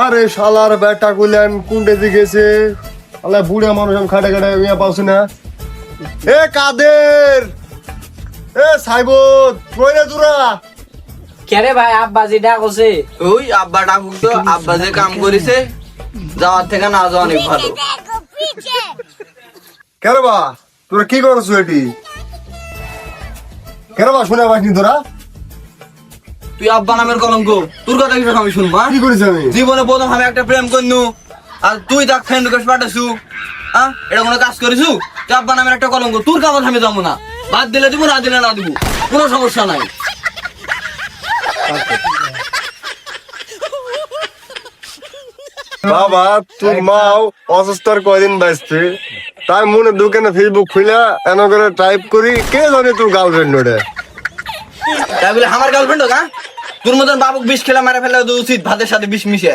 আরে শালার বেটা গুলেন কুন্ডে দি গেছে। আলে বুড়ে মানুষ আমি খাটে খাটে ইয়া পাচ্ছি না। এ কাদের? এ সাইবত কই রে তোরা? কেরে ভাই আব্বা যে ডাকছে ওই আব্বা ডাকুক তো আব্বা যে কাম করেছে যাওয়ার থেকে না যাওয়া অনেক ভালো। কেন বা তোরা কি করছ এটি? কেন বা শুনে পাসনি তোরা। তুই আব্বা নামের কলঙ্ক। তোর কথা কিছু আমি শুনব হ্যাঁ? কি করেছি আমি? জীবনে প্রথম আমি একটা প্রেম করনু আর তুই তাক ফ্রেন্ড রিকোয়েস্ট পাঠাছু হ্যাঁ? এটা কোনো কাজ করিছু তুই আব্বা নামের একটা কলঙ্ক তোর কামত আমি যাব না। বাদ দিলে দিব না দিলে না দিব কোনো সমস্যা নাই। বাবা তোর মাও অসুস্থ আর কয়দিন বাঁচতে তাই মনে দোকানে ফেসবুক খুলে এন করে টাইপ করি কে জানে তোর গার্লফ্রেন্ড ওটা? তাই বলে আমার গার্লফ্রেন্ড হোক হ্যাঁ? তোর মতন বাবুক বিষ খেলা মারা ফেলা উচিত ভাতের সাথে বিষ মিশে।